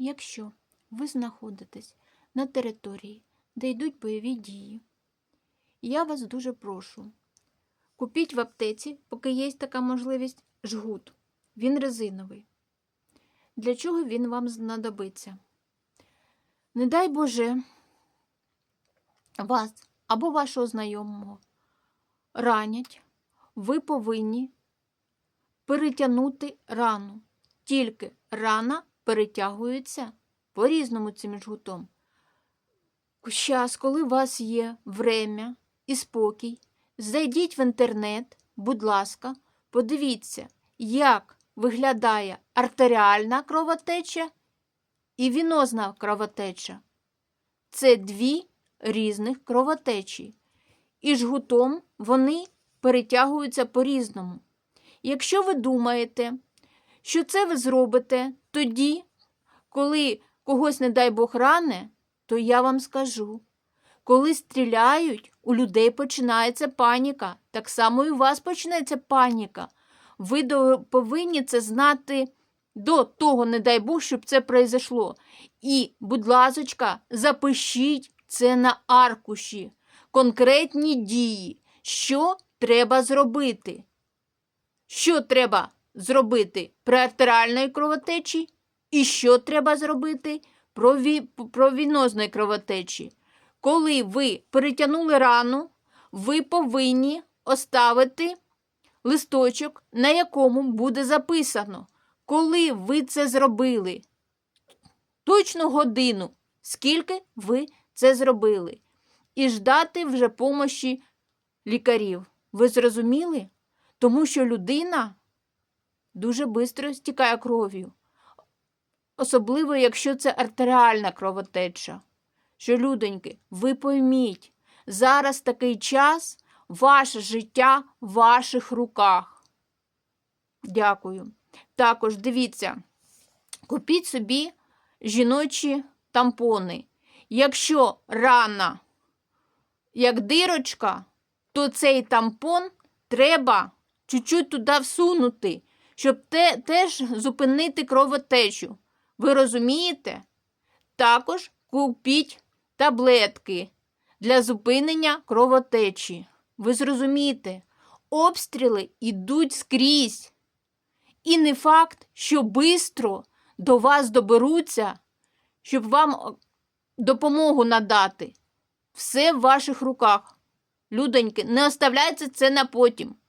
якщо ви знаходитесь на території, де йдуть бойові дії, я вас дуже прошу. Купіть в аптеці, поки є така можливість, жгут. Він резиновий. Для чого він вам знадобиться? Не дай Боже, вас або вашого знайомого ранять, ви повинні перетягнути рану. Тільки рана перетягується по-різному цим жгутом. Щас, коли у вас є время і спокій, зайдіть в інтернет, будь ласка, подивіться, як виглядає артеріальна кровотеча і вінозна кровотеча. Це дві різних кровотечі. І жгутом вони перетягуються по-різному. Якщо ви думаєте, що це ви зробите тоді, коли когось, не дай Бог, ране, то я вам скажу. Коли стріляють, у людей починається паніка. Так само і у вас почнеться паніка. Ви повинні це знати до того, не дай Бог, щоб це произошло. І, будь ласочка, запишіть це на аркуші. Конкретні дії, що треба зробити. Що треба зробити при артеріальної кровотечі, і що треба зробити про, ві... вінозної кровотечі. Коли ви перетягнули рану, ви повинні оставити листочок, на якому буде записано, коли ви це зробили. Точну годину, скільки ви це зробили. І ждати вже помощі лікарів. Ви зрозуміли? Тому що людина дуже швидко стікає кров'ю. Особливо, якщо це артеріальна кровотеча. Що, людоньки, ви пойміть, зараз такий час, ваше життя в ваших руках. Дякую. Також дивіться, купіть собі жіночі тампони. Якщо рана, як дирочка, то цей тампон треба чуть-чуть туди всунути, щоб те, теж зупинити кровотечу. Ви розумієте? Також купіть таблетки для зупинення кровотечі. Ви зрозумієте, обстріли йдуть скрізь. І не факт, що швидко до вас доберуться, щоб вам допомогу надати. Все в ваших руках. Людоньки, не оставляйте це на потім.